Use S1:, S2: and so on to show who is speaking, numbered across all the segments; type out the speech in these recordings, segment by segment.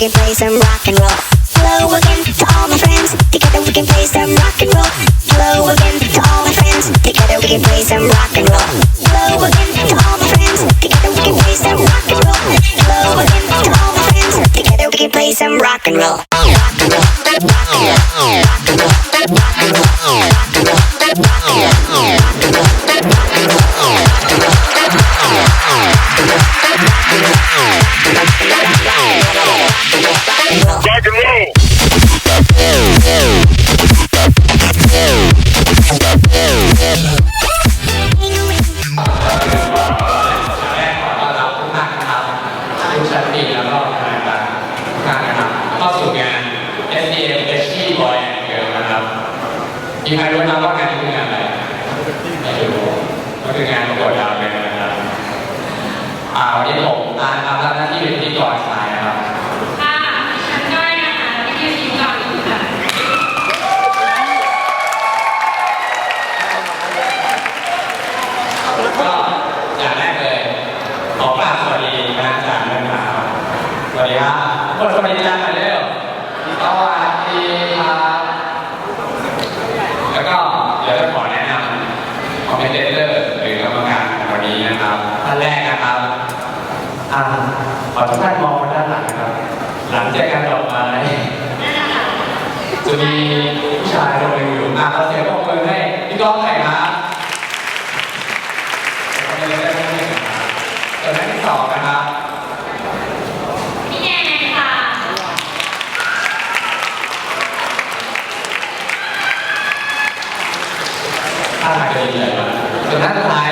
S1: can play some rock and roll. Hello again to all my friends. Together we can play some rock and roll. Hello again to all my friends. Together we can play some rock and roll. Hello again to all my friends. Together we can play some rock and roll. Hello again to all my friends. Together we can play some rock and roll.
S2: วันนี้ผมตานะครับรับหน้าที่เป็นพิธีกรสายนะครับ
S3: ค่ะฉันก้อยนะคะที่ยืนยิ้มก่อนอยู่ค่ะ
S2: ก็อย่างแรกเลยขอกราบสวัสดีคณะอาจารย์ด้วยนะครับสวัสดีครับคนสวัสดีอาจารย์หน่อยเร็วสวัสดีครับ แล้วก็เดี๋ยวจะขอแนะนำคอมเมนเตอร์หรือกรรมการของวันนี้นะครับท่านแรกนะครับอ่าขอทุกท่านมองมาด้านหลังนะครับ หลังจากการดอกไม้จะ มีผู้ชายคนหนึ่งอยู่อะขอเสียงปรบมือให้พี่ก้องหน่อยครับส่วนท่านที่สองนะครับ
S3: พี่แนนค่ะ
S2: ท่าทางจะดีเลยส่วนท่านสุดท้าย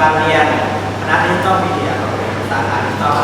S2: การเรีย
S4: นคณะดิจิทังมีเดียสาขาดิจิทัล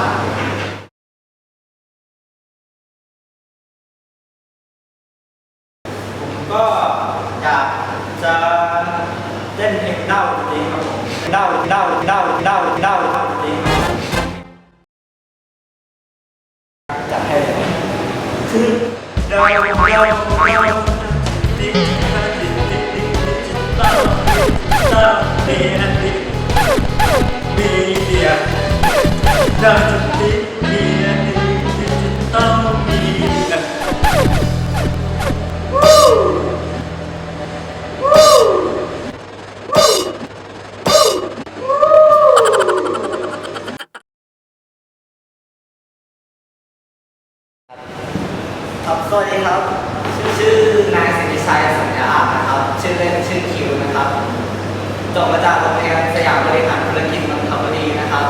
S4: เดินดิ้งเดียดิ้งดิ้งเต้ามีเดียวู้วู้วู้วู้ครับสวัสดีครับ ชื่อชื่อนายสิริชัยสัญญาอาจนะครับ ชื่อเล่นชื่อคิวนะครับ จบมาจากโรงเรียนสยามบริหารธุรกิจนนทบุรีนะครับ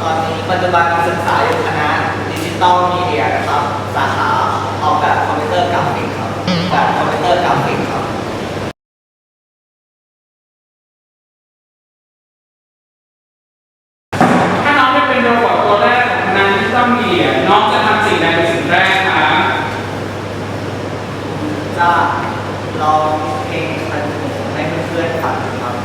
S4: ตอนนี้ ปัจจุบันศึกษาอยู่คณะดิจิตอลมีเดียนะครับ สาขาออกแบบคอมพิวเตอร์กราฟิกครับแบบคอมพิวเตอร์กราฟิกครับ
S5: ถ้าน้องไม่เป็นโรบอทตัวแรกของคณะดิจิตอลมีเดียน้องจะทำสิ่งใดเป็นสิ่งแรกคะ
S4: จะลองเพลงคันหูให้เพื่อนๆฟังครับ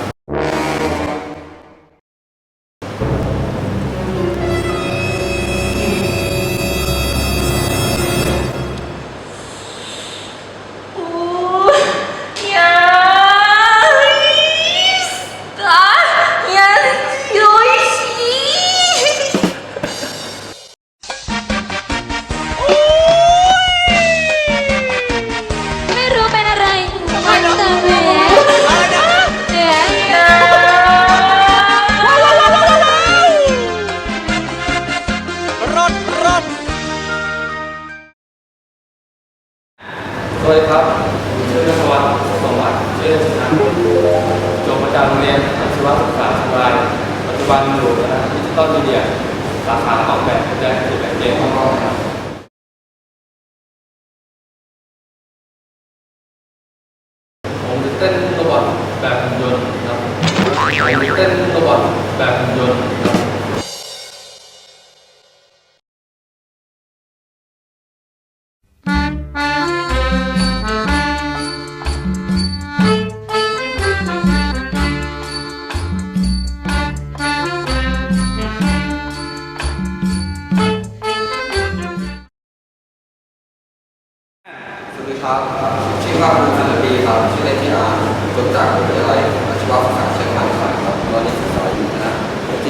S6: แบบหุ่ยนต์ครับ
S7: ชื่อว่าคุณธนบีครัชื่อเล่นที่อาร์จบจากวิทยาลัยอาชีวศึกษาเชียงใหม่ครับตอนนี้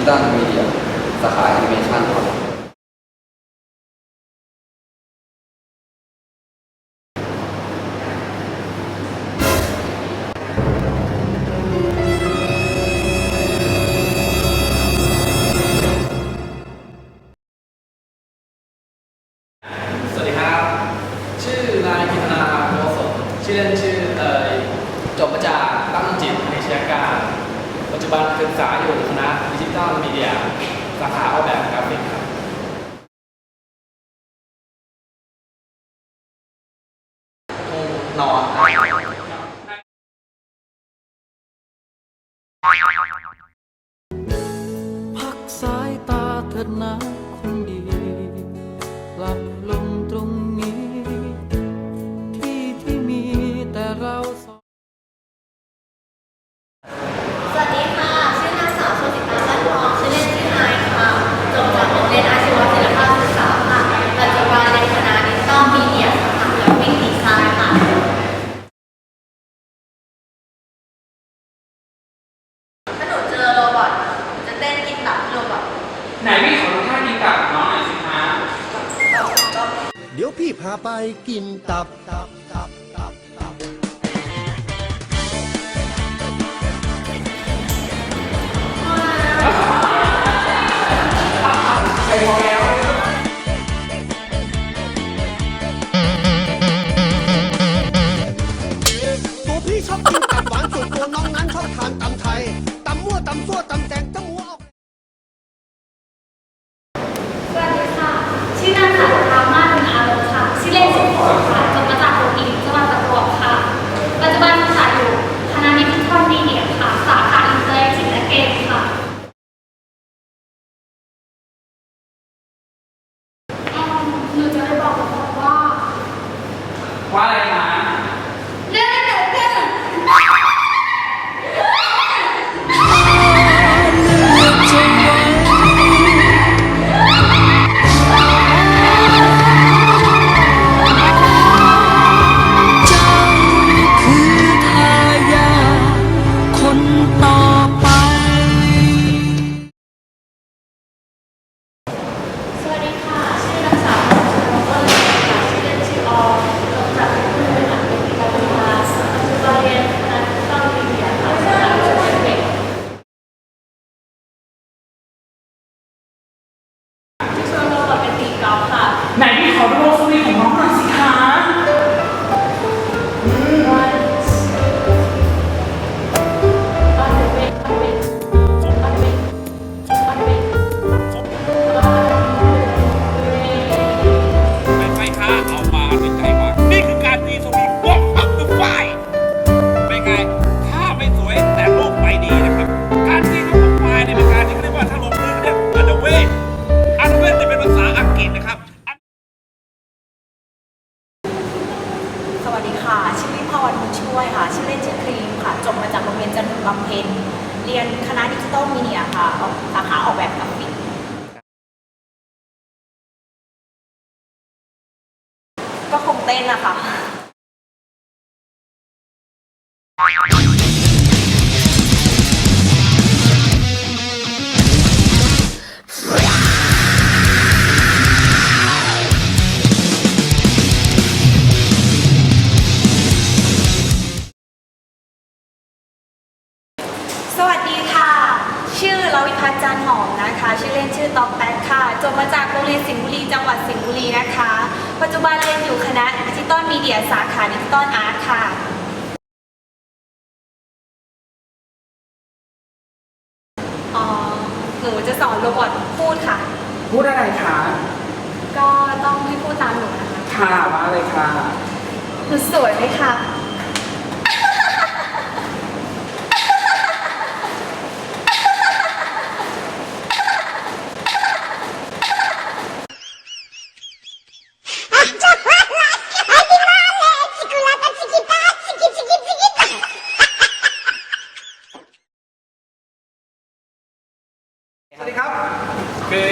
S7: ที่ด้านมีเดียสาขาแอนิเมชันครับ
S6: สวัสดีครับ ชื่อนายกิตนาโมสดชื่อเล่นชื่อเตยจบมาจากตั้งจิตในเชียการ ปัจจุบันศึกษาอยู่ ทัมีเดียสาขาออกแบบกราฟิกครับ
S8: นอน
S9: พักสายตาเถิดนะคนดีหลับ
S3: ไหน
S5: พี่ขอท่ากินตับน้องหน่อยสิคะ
S9: เดี๋ยวพี่พาไป
S3: กินตับ
S9: ตั
S3: บ เต้
S5: นอะ
S10: ค่ะ
S11: ชื่อลวิพัฒน์
S10: จันหอมนะคะ ชื่อเล่นชื่อต๊อกแป๊กค่ะ จบมาจาก รงเรียนสิงห์บุรีจังหวัดสิงห์บุรีนะคะ ปัจจุบันเรียนอยู่คณะดิจิตอลมีเดียสาขาดิจิตอลอาร์ตค่ะอ๋อหนูจะสอนโรบอทพูดค่ะ
S5: พูดอะไรคะ
S10: ก็ต้องให้พูดตามหนูนะคะ
S5: ค่ะมาเลยค่ะ
S10: หนูสวยไหมคะ
S12: สวัสดีครับ คือ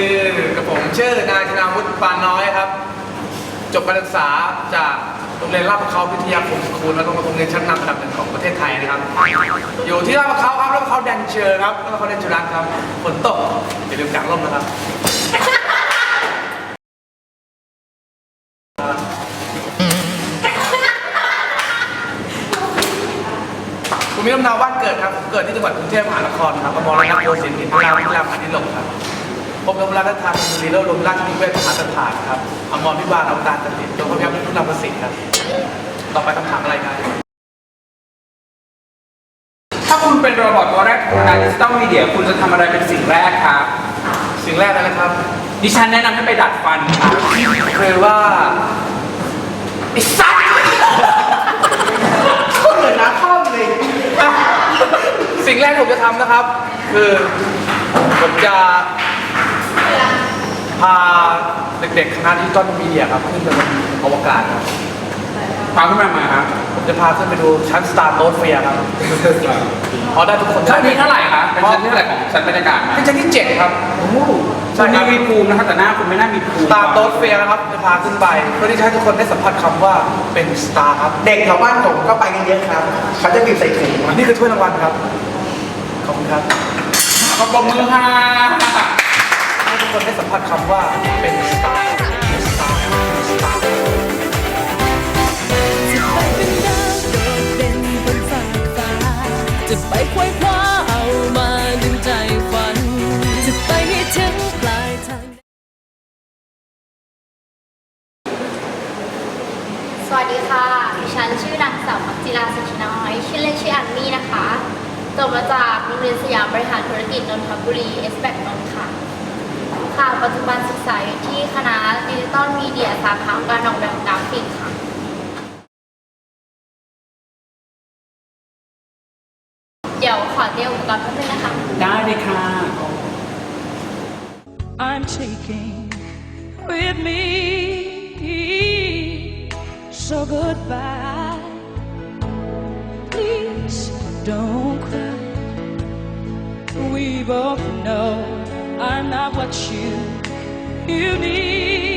S12: กับผมชื่อนายธนาวุฒิปานน้อยครับ จบการศึกษาจากโรงเรียนราชประเขาวิทยาคมสคูลและโรงเรียนชั้นนำอันดับหนึ่งของประเทศไทยนะครับ อยู่ที่ราชประเขาครับราชประเขาแดนเชอร์ครับราชประเขาแดนเชอร์รักครับ ฝนตกอย่าลืมกางร่มนะครับผมมีลำนาบ้านเกิดครับ เกิดที่จังหวัดกรุงเทพมหานครครับอมรรัตน์โกสินทร์อินทราวิทยาพานิชย์หลงครับผมยมราชธรรมรีโรลมราชนิเวศมหาสถานครับอมรพิบาลอวตารสถิตโรงพยาบาลพุทธนามประสิทธิ์ครับ ต่อไปคำถามอะไรครับ
S5: ถ้าคุณเป็นโรบอทตัวแรกของคณะดิจิตอลมีเดียคุณจะทำอะไรเป็นสิ่งแรกครับ
S12: สิ่งแรกเลยนะครับ
S5: ดิฉันแนะนำให้ไปดัดฟันครับ
S12: คือว่าไอ้สัตว์คนเหมือนนักข้อมเลยอะสิ่งแรกที่ผมจะทำนะครับ คือผมจะพาเด็กๆคณะดิจิตอลมีเดียครับขึ้นไปบนอวกาศครับ
S5: ฟังขึ้นมามาครับ
S12: ผมจะพาขึ้นไปดูชั้นสตาร์โตสเฟียร์ครับเพราะได้ทุกคน
S5: ชั้นนี้เท่าไหร่ครับเป็นชั้นที่เท่าไหร่ของชั้นบรรยากาศมา
S12: เป็นชั้นที่เจ็ดครับ
S5: ใช่มีภูมินะครับแต่หน้าคุณไม่น่ามีภูมิ
S12: สตาร์โตสเฟียร์นะครับจะพาขึ้นไปเพื่อที่จะให้ทุกคนได้สัมผัสคำว่าเป็นสตาร์ครับ
S13: เด็กแถวบ้านผมก็ไปกันเยอะครับเขาจะบีบใส่ถุง
S12: นี่คือถ้วยรางวัลครับขอบคุณครับ
S5: ขอบคุณมือค่ะ
S12: ให้ทุกคนได้สัมผัสคำว่าเป็นสตาร์เป็นสตาร์เป็นสตาร์
S3: ขอเตรียมอุปกรณ์แป๊บนึงนะคะ
S5: ได้เลยค่ะ
S14: I'm taking with me. So goodbye. Please don't cry. We both know I'm not what you you need.